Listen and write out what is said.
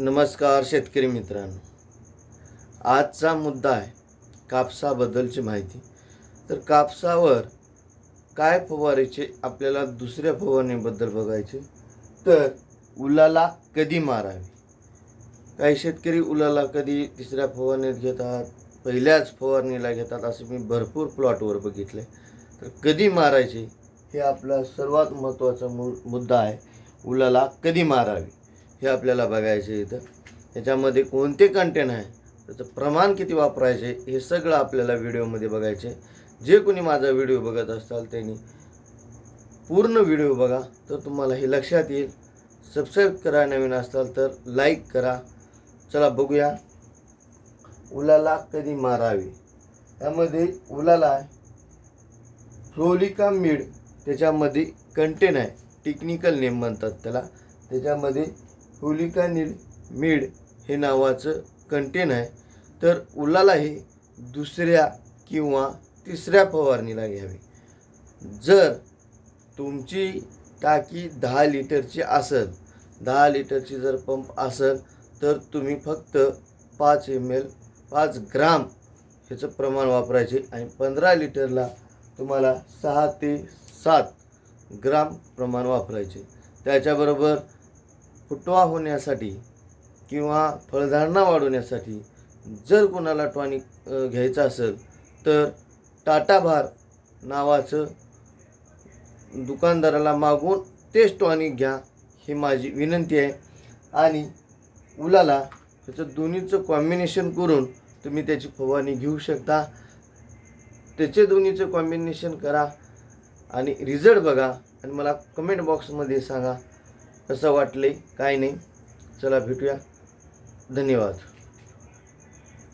नमस्कार शेतकरी मित्रांनो. आजचा मुद्दा आहे कापसाबद्दलची माहिती. तर कापसावर काय फवारायचे आपल्याला दुसऱ्या फवारणीबद्दल बघायचे. तर उलाला कधी मारावी? काही शेतकरी उलाला कधी तिसऱ्या फवारणीत घेतात पहिल्याच फवारणीला घेतात असं मी भरपूर प्लॉटवर बघितलं. तर कधी मारायचे हे आपला सर्वात महत्त्वाचा मु मुद्दा आहे. उलाला कधी मारावी? हे आपल्याला बघायचे इथं. त्याच्यामध्ये कोणते कंटेन आहे? त्याचं प्रमाण किती वापरायचे? हे सगळं आपल्याला व्हिडिओमध्ये बघायचे. जे कोणी माझा व्हिडिओ बघत असताल त्यांनी पूर्ण व्हिडिओ बघा. तर तुम्हाला हे लक्षात येईल. सबस्क्राईब करा नवीन असाल तर लाईक करा. चला बघूया. उलाला कधी मारावी? त्यामध्ये उलाला फ्लोलिका मीड त्याच्यामध्ये कंटेन आहे. टेक्निकल नेम म्हणतात त्याला. त्याच्यामध्ये होलिका नीड मीड हे नावाचं कंटेन आहे. तर उलाला हे दुसऱ्या किंवा तिसऱ्या फवारणीला घ्यावे. जर तुमची टाकी दहा लिटरची असेल दहा लिटरची जर पंप असेल तर तुम्ही फक्त पाच एम एल पाच ग्राम ह्याचं प्रमाण वापरायचे आणि पंधरा लिटरला तुम्हाला सहा ते सात ग्राम प्रमाण वापरायचे. त्याच्याबरोबर फुटवा होण्यासाठी किंवा फळधारणा वाढवण्यासाठी जर कोणाला टॉनिक घ्यायचं असेल तर टाटा भार नावाचं दुकानदाराला मागून तेच टॉनिक घ्या ही माझी विनंती आहे. आणि उलाला त्याचं दोन्हीचं कॉम्बिनेशन करून तुम्ही त्याची फवारणी घेऊ शकता. त्याचे दोन्हीचं कॉम्बिनेशन करा आणि रिझल्ट बघा आणि मला कमेंट बॉक्समध्ये सांगा. कसं वाटले. काय नाही. चला भेटूया. धन्यवाद.